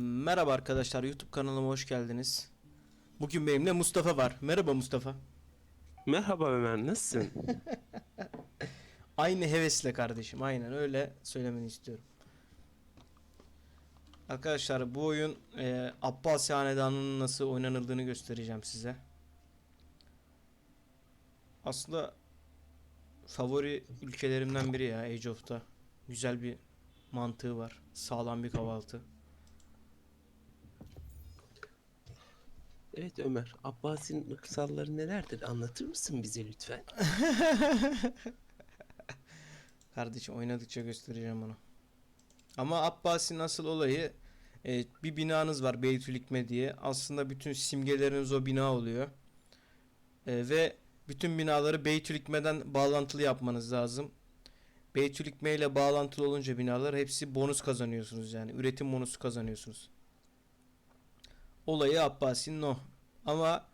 Merhaba arkadaşlar YouTube kanalıma hoş geldiniz. Bugün benimle Mustafa var. Merhaba Mustafa. Merhaba Ömer nasılsın? Aynı hevesle kardeşim. Aynen öyle söylemeni istiyorum. Arkadaşlar bu oyun e, Abbasi Hanedanı'nın nasıl oynanıldığını göstereceğim size. Aslında favori ülkelerimden biri ya Age of'ta. Güzel bir mantığı var. Sağlam bir kahvaltı. Evet Ömer, Abbasi'nin ırksalları nelerdir anlatır mısın bize lütfen? Kardeşim oynadıkça göstereceğim onu. Ama Abbasi'nin asıl olayı e, bir binanız var Beytülikme diye. Aslında bütün simgeleriniz o bina oluyor. E, ve bütün binaları Beytülikme'den bağlantılı yapmanız lazım. Beytülikme ile bağlantılı olunca binalar hepsi bonus kazanıyorsunuz yani. Üretim bonusu kazanıyorsunuz. Olayı Abbasi'nin o. Ama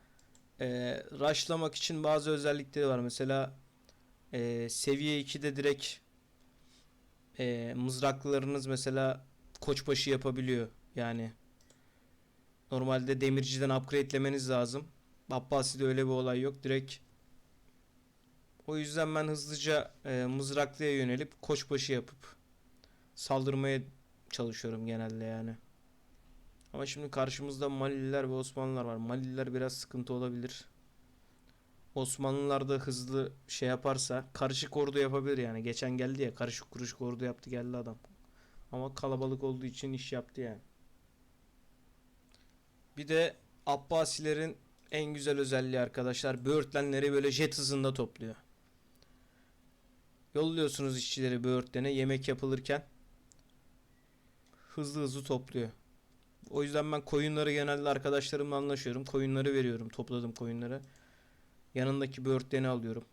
e, rushlamak için bazı özellikleri var. Mesela e, seviye 2'de direkt e, mızraklarınız mesela koçbaşı yapabiliyor. Yani normalde demirciden upgrade'lemeniz lazım. Abbasi'de öyle bir olay yok. Direkt o yüzden ben hızlıca e, mızraklıya yönelip koçbaşı yapıp saldırmaya çalışıyorum genelde yani. Ama şimdi karşımızda Malililer ve Osmanlılar var. Malililer biraz sıkıntı olabilir. Osmanlılar da hızlı şey yaparsa karışık ordu yapabilir yani. Geçen geldi ya karışık kuruşuk ordu yaptı geldi adam. Ama kalabalık olduğu için iş yaptı yani. Bir de Abbasilerin en güzel özelliği arkadaşlar böğürtlenleri böyle jet hızında topluyor. Yolluyorsunuz işçileri böğürtlene yemek yapılırken hızlı hızlı topluyor. O yüzden ben koyunları genelde arkadaşlarımla anlaşıyorum. Koyunları veriyorum. Topladım koyunları. Yanındaki böğürtleni alıyorum.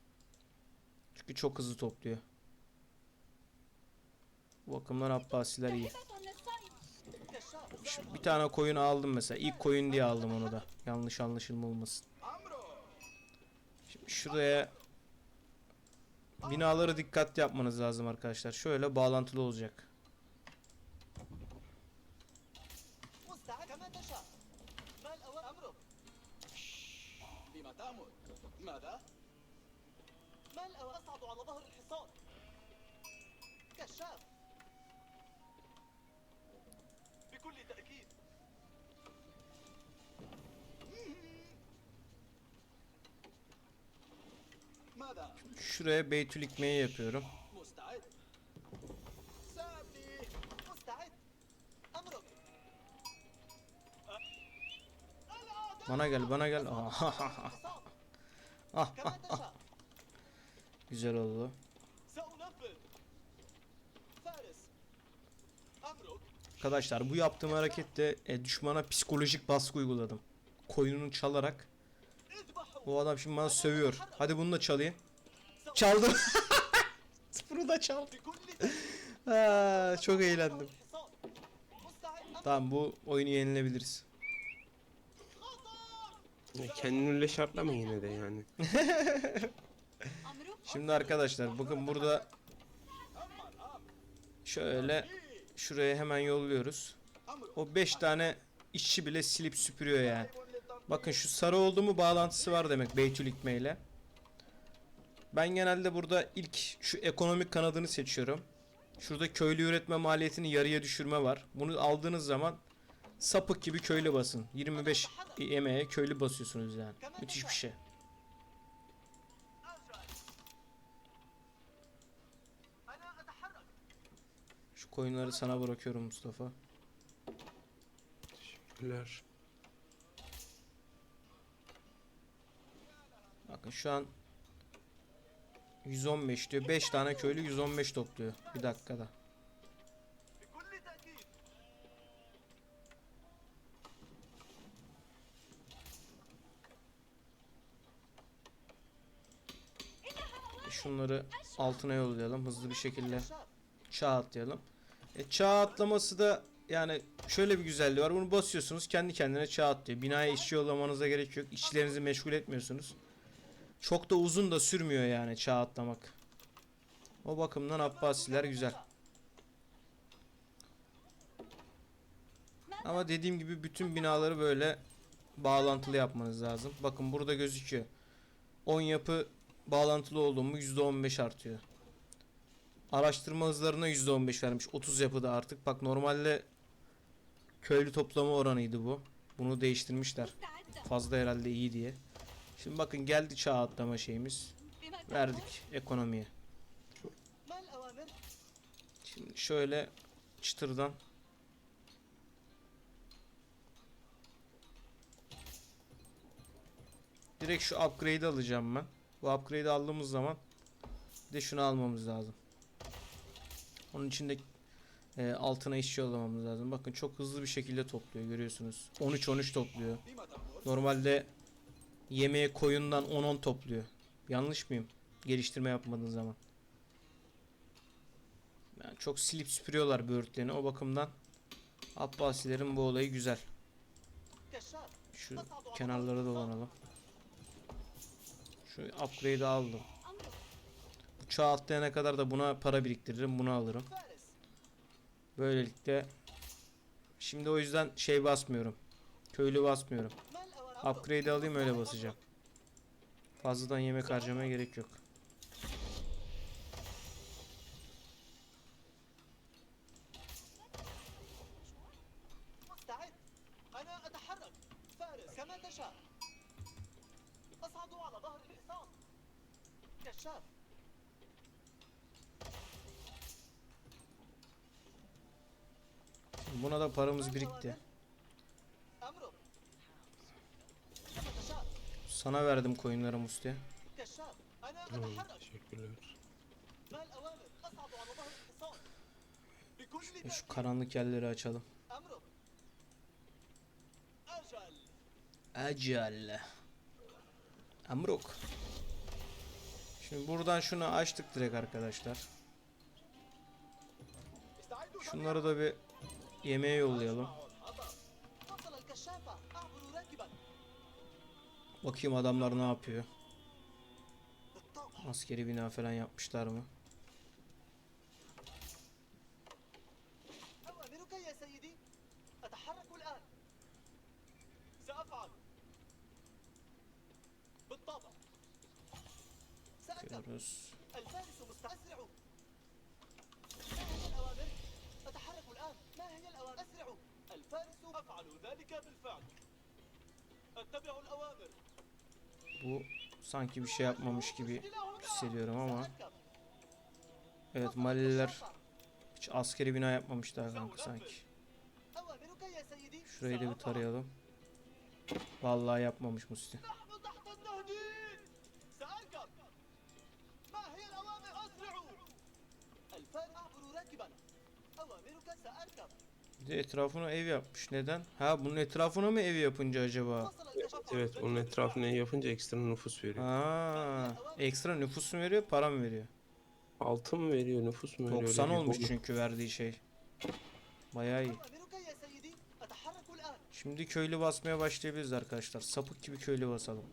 Çünkü çok hızlı topluyor. Bu bakımdan Abbasiler iyi. Şu- bir tane koyun aldım mesela. İlk koyun diye aldım onu da. Yanlış anlaşılma olmasın. Şimdi şuraya binaları dikkatli yapmanız lazım arkadaşlar. Şöyle bağlantılı olacak. لما تأمر ماذا؟ ما الأوان أصعد على ظهر الحصان كشاف بكل تأكيد ماذا؟ Şuraya Beytülikme'yi yapıyorum. مستعد سامي مستعد أمرك الآن Bana gel bana gel. Ah, ah, ah. Güzel oldu. Arkadaşlar bu yaptığım harekette e, düşmana psikolojik baskı uyguladım. Koyununu çalarak. Bu adam şimdi bana sövüyor. Hadi bunu da çalayım. Çaldım. Bunu da çaldım. ha, çok eğlendim. Tamam bu oyunu yenilebiliriz. Kendini öyle şartlama yine de yani. Şimdi arkadaşlar bakın burada şöyle şuraya hemen yolluyoruz. O 5 tane işçi bile silip süpürüyor yani. Bakın şu sarı oldu mu bağlantısı var demek Beytül İkme ile. Ben genelde burada ilk şu ekonomik kanadını seçiyorum. Şurada köylü üretme maliyetini yarıya düşürme var. Bunu aldığınız zaman Sapık gibi köylü basın. 25 emeğe köylü basıyorsunuz yani. Müthiş bir şey. Şu koyunları sana bırakıyorum Mustafa. Teşekkürler. Bakın şu an 115 diyor. 5 tane köylü 115 topluyor bir dakikada. Şunları altına yollayalım. Hızlı bir şekilde çağ atlayalım. E, çağ atlaması da yani şöyle bir güzelliği var. Bunu basıyorsunuz kendi kendine çağ atlıyor. Binaya işçi yollamanıza gerek yok. İşçilerinizi meşgul etmiyorsunuz. Çok da uzun da sürmüyor yani çağ atlamak. O bakımdan Abbasiler güzel. Ama dediğim gibi bütün binaları böyle bağlantılı yapmanız lazım. Bakın burada gözüküyor. 10 yapı bağlantılı olduğumu %15 artıyor. Araştırma hızlarına %15 vermiş. 30 yapıda artık. Bak normalde köylü toplama oranıydı bu. Bunu değiştirmişler. Fazla herhalde iyi diye. Şimdi bakın geldi çağ atlama şeyimiz. Verdik ekonomiye. Şimdi şöyle çıtırdan Direkt şu upgrade alacağım ben. Bu upgrade aldığımız zaman de şunu almamız lazım. Onun içinde e, altına işçi yollamamız lazım. Bakın çok hızlı bir şekilde topluyor görüyorsunuz. 13-13 topluyor. Normalde yemeğe koyundan 10-10 topluyor. Yanlış mıyım? Geliştirme yapmadığın zaman. Yani çok silip süpürüyorlar böğürtlerini. O bakımdan Abbasilerin bu olayı güzel. Şu kenarlara dolanalım. Şu upgrade'i aldım. Uçağa atlayana kadar da buna para biriktiririm. Bunu alırım. Böylelikle şimdi o yüzden şey basmıyorum. Köylü basmıyorum. Upgrade alayım öyle basacağım. Fazladan yemek harcamaya gerek yok. paramız birikti. Sana verdim coinleri Musti. Tamam, teşekkürler. E, şu karanlık yerleri açalım. Acele. Amrok. Şimdi buradan şunu açtık direkt arkadaşlar. Şunları da bir Yemeğe yollayalım. Bakayım adamlar ne yapıyor. Askeri bina falan yapmışlar mı? Görüyoruz. ما هي الأوامر؟ أسرع الفارس أفعل ذلك بالفعل أتبع الأوامر Bu sanki bir şey yapmamış gibi إلى هنا. hissediyorum ama سأركب. evet وصل Maliler الكشافة. hiç askeri bina yapmamışlar kanka sanki. أوامرك يا سيدي Şurayı da bir سأفعل. tarayalım. Vallahi yapmamış Musti. نحن تحت التهديد سأركب bir de etrafına ev yapmış. Neden? Ha bunun etrafına mı ev yapınca acaba? Evet onun etrafına ev yapınca ekstra nüfus veriyor. Ha, ekstra nüfus mu veriyor para mı veriyor? Altın mı veriyor nüfus mu veriyor? 90 olmuş konu. çünkü verdiği şey. Bayağı iyi. Şimdi köylü basmaya başlayabiliriz arkadaşlar. Sapık gibi köylü basalım.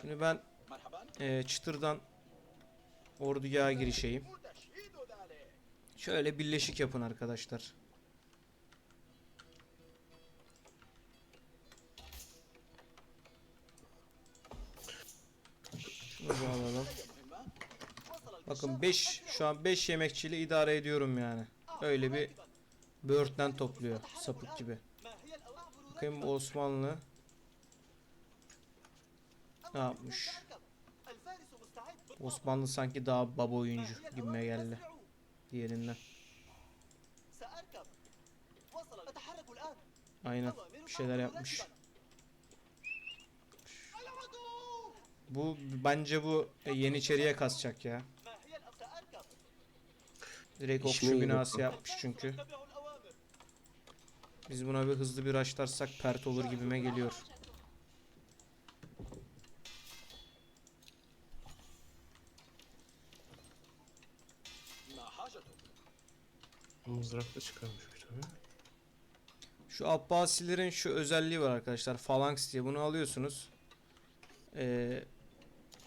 Şimdi ben e, çıtırdan orduya girişeyim. Şöyle birleşik yapın arkadaşlar. Şunu alalım. Bakın 5 şu an 5 yemekçiyle idare ediyorum yani. Öyle bir böğürtlen topluyor sapık gibi. Bakayım Osmanlı ne yapmış? Osmanlı sanki daha baba oyuncu gibi geldi diğerinden. Aynen bir şeyler yapmış. Bu bence bu e, Yeniçeri'ye kasacak ya. Direkt okçu binası yapmış çünkü. Biz buna bir hızlı bir açlarsak pert olur gibime geliyor. mızrakla çıkarmış bir tabi. Şu Abbasilerin şu özelliği var arkadaşlar. Falanks diye bunu alıyorsunuz. Ee,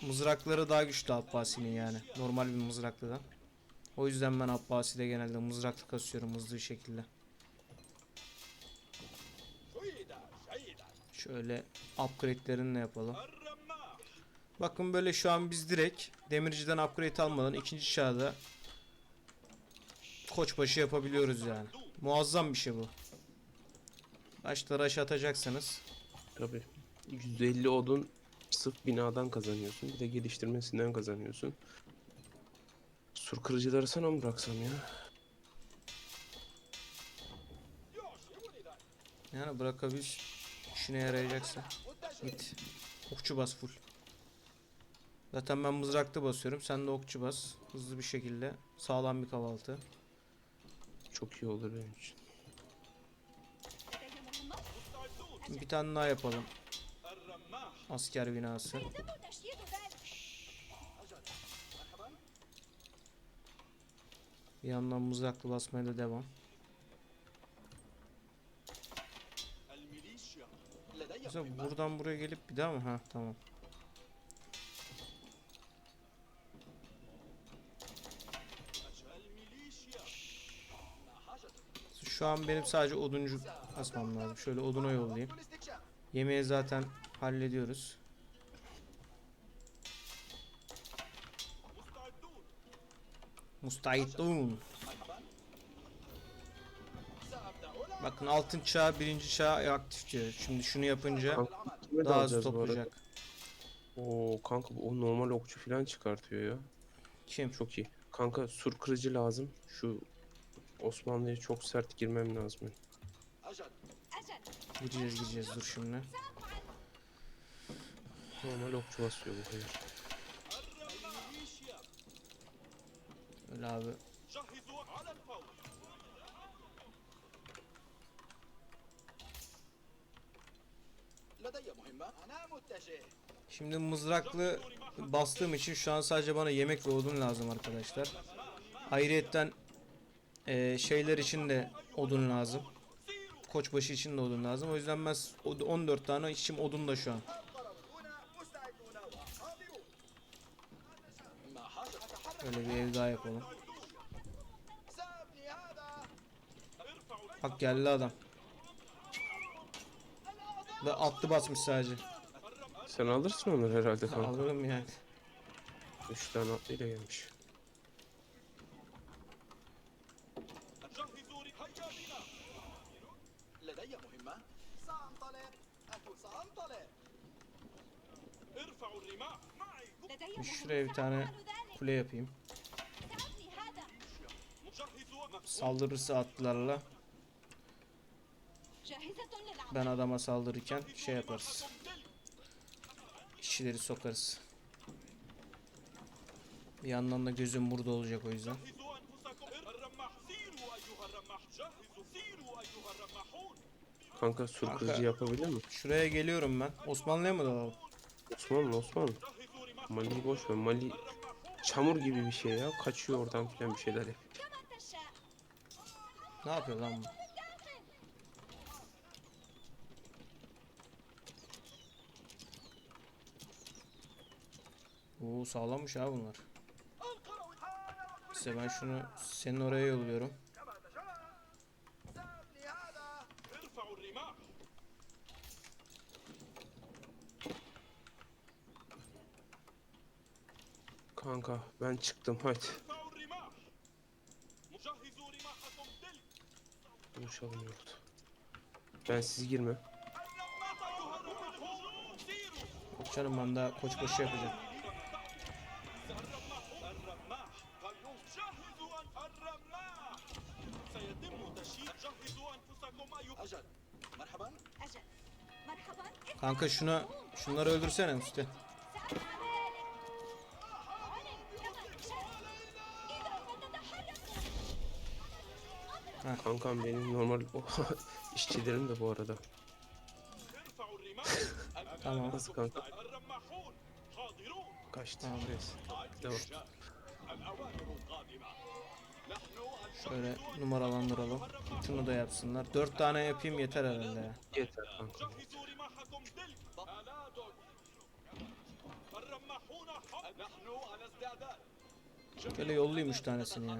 mızrakları daha güçlü Abbasi'nin yani. Normal bir mızraklıdan. O yüzden ben Abbasi'de genelde mızraklı kasıyorum hızlı bir şekilde. Şöyle upgrade'lerini yapalım. Bakın böyle şu an biz direkt demirciden upgrade almadan ikinci çağda koçbaşı yapabiliyoruz yani. Muazzam bir şey bu. Taşları aşağı atacaksınız. Tabi. 150 odun sırf binadan kazanıyorsun. Bir de geliştirmesinden kazanıyorsun. Sur kırıcıları sana mı bıraksam ya? Yani bırakabil. İşine yarayacaksa. Git. Okçu bas full. Zaten ben mızrakta basıyorum. Sen de okçu bas. Hızlı bir şekilde. Sağlam bir kahvaltı. Çok iyi olur benim için. Bir tane daha yapalım. Asker binası. Bir yandan mızrakla basmaya da devam. Mesela buradan buraya gelip bir daha mı? Ha tamam. Şu an benim sadece oduncu asmam lazım. Şöyle oduna yollayayım. Yemeği zaten hallediyoruz. Mustahitun. Bakın altın çağ birinci çağ aktif diyor. Şimdi şunu yapınca Kanka, daha hızlı toplayacak. Oo kanka o normal okçu falan çıkartıyor ya. Kim? Çok iyi. Kanka sur kırıcı lazım. Şu Osmanlı'ya çok sert girmem lazım. Gireceğiz gireceğiz dur şimdi. Normal okçu basıyor bu hayır. Öyle abi. Şimdi mızraklı bastığım için şu an sadece bana yemek ve odun lazım arkadaşlar. Hayriyetten e, şeyler için de odun lazım. Koçbaşı için de odun lazım. O yüzden ben 14 tane işim odun da şu an. Öyle bir ev daha yapalım. Bak geldi adam. Ve attı basmış sadece. Sen alırsın onları herhalde kanka. Alırım yani. 3 tane atlıyla gelmiş. Şuraya bir tane kule yapayım. Saldırırsa atlarla. Ben adama saldırırken şey yaparız. İşçileri sokarız. Bir yandan da gözüm burada olacak o yüzden. Kanka sur kırıcı yapabilir mi? Şuraya geliyorum ben. Osmanlı'ya mı dalalım? Osmanlı Osmanlı. Mali boş ver. Mali çamur gibi bir şey ya. Kaçıyor oradan filan bir şeyler yapıyor. Ne yapıyor lan bu? Oo sağlammış ha bunlar. Size ben şunu senin oraya yolluyorum. Kanka ben çıktım hadi. Konuşalım yurt. Ben siz girme. Canım ben daha koç koşu yapacağım. Kanka şuna şunları öldürsene üstte. Heh. Kankam benim normal işçilerim de bu arada. tamam. Nasıl kanka? Kaçtı. Tamam. Devam. Şöyle numaralandıralım. Şunu da yapsınlar. Dört tane yapayım yeter herhalde. Yeter kanka. Şöyle yollayayım üç tanesini ya.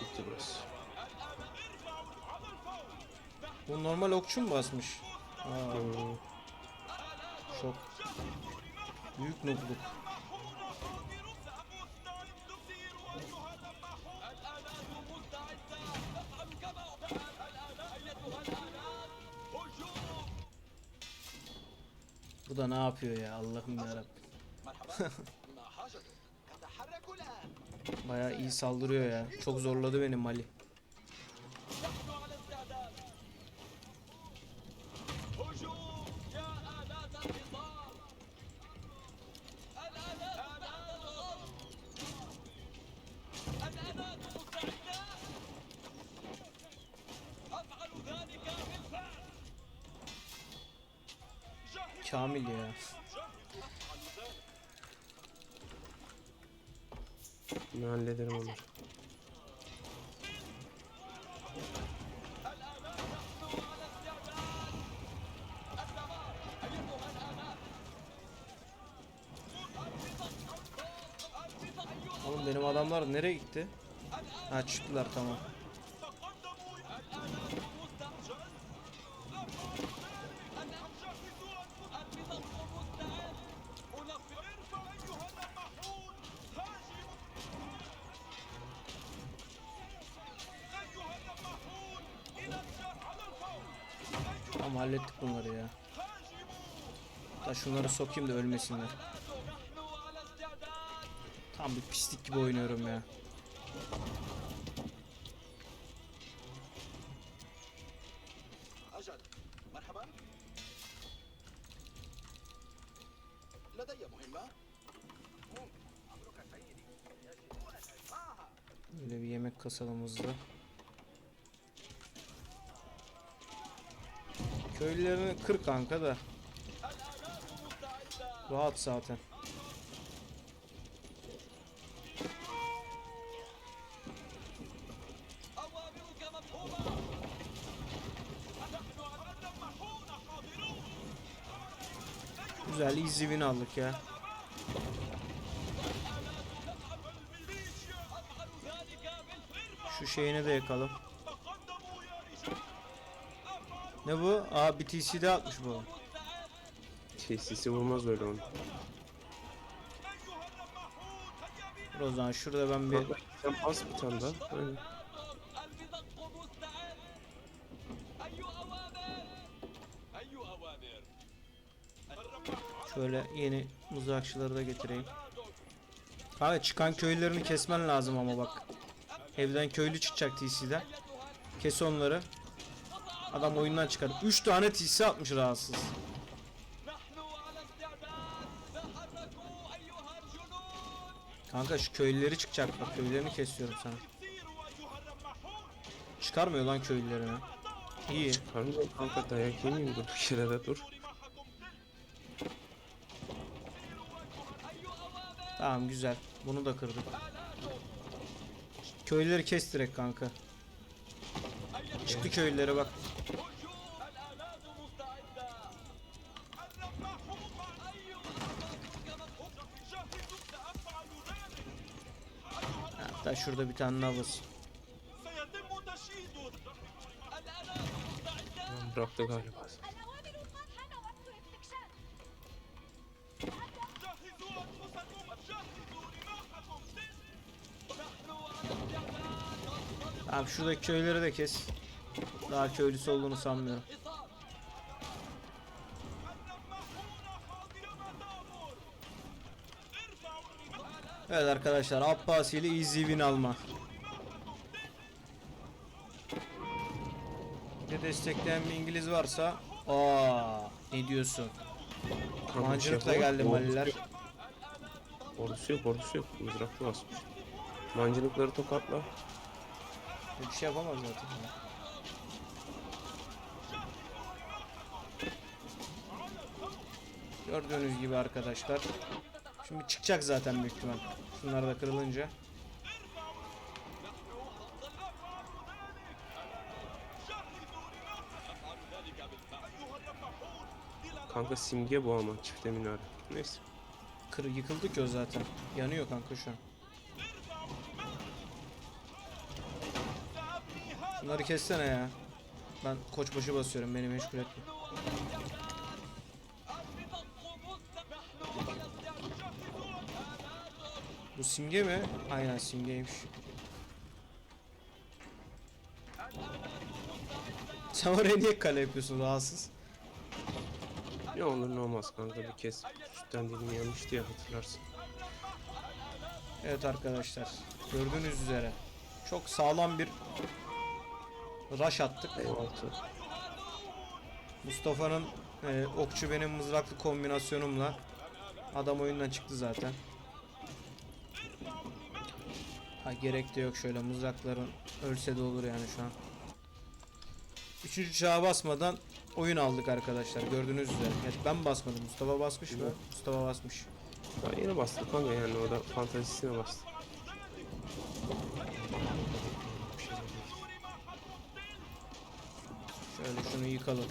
Bitti burası. Bu normal okçu mu basmış? Aa, şok. Büyük nubluk. Bu da ne yapıyor ya Allah'ım yarabbim. Baya iyi saldırıyor ya. Çok zorladı beni Mali. Benim adamlar nereye gitti? Ha çıktılar tamam. Tamam hallettik bunları ya. Da şunları sokayım da ölmesinler. Tam bir pislik gibi oynuyorum ya. Böyle bir yemek kasalımızda. Köylülerini kır kanka da. Rahat zaten. easy win aldık ya. Şu şeyini de yakalım. Ne bu? Aa bir TC'de atmış bu. TC'si vurmaz böyle onu. O zaman şurada ben bir... Sen bas bir tane daha. Aynen. Böyle yeni mızrakçıları da getireyim. Abi çıkan köylülerini kesmen lazım ama bak. Evden köylü çıkacak TC'den. Kes onları. Adam oyundan çıkar. 3 tane TC atmış rahatsız. Kanka şu köylüleri çıkacak bak köylülerini kesiyorum sana. Çıkarmıyor lan köylülerini. İyi. Çıkarmıyor kanka dayak yemeyeyim dur bir kere de dur. Tamam güzel. Bunu da kırdık. Köylüleri kes direkt kanka. Çıktı köylülere bak. Hatta şurada bir tane nabız. Bıraktı galiba. Tamam şuradaki köyleri de kes. Daha köylüsü olduğunu sanmıyorum. Evet arkadaşlar Abbasi ile easy win alma. Bir destekleyen bir İngiliz varsa aa ne diyorsun? Mancınıkla geldi Maliler. Ordusu yok ordusu yok. Mızraklı basmış. Mancınıkları tokatla. Bir şey yapamaz zaten. Ya. Gördüğünüz gibi arkadaşlar. Şimdi çıkacak zaten büyük ihtimal. Şunlar da kırılınca. Kanka simge bu ama çifte minare. Neyse. Kır yıkıldı ki o zaten. Yanıyor kanka şu an. Bunları kessene ya. Ben koçbaşı basıyorum beni meşgul etme. Bu simge mi? Aynen simgeymiş. Sen oraya niye kale yapıyorsun rahatsız? Ne olur ne olmaz kanka bir kez. Sütten dilim yanmıştı ya hatırlarsın. Evet arkadaşlar gördüğünüz üzere çok sağlam bir rush attık. Altı. Mustafa'nın e, okçu benim mızraklı kombinasyonumla adam oyundan çıktı zaten. Ha gerek de yok şöyle mızrakların ölse de olur yani şu an. Üçüncü çağa basmadan oyun aldık arkadaşlar gördüğünüz üzere. Evet, ben basmadım Mustafa basmış mı? Mustafa basmış. Daha yeni bastı kanka yani o da fantazisine bastı. Şöyle şunu yıkalım.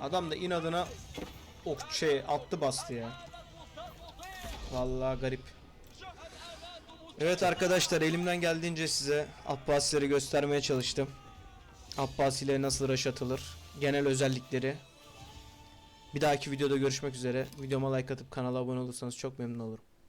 Adam da inadına ok şey attı bastı ya. Vallahi garip. Evet arkadaşlar elimden geldiğince size Abbasileri göstermeye çalıştım. Abbasileri nasıl rush atılır, genel özellikleri. Bir dahaki videoda görüşmek üzere. Videoma like atıp kanala abone olursanız çok memnun olurum.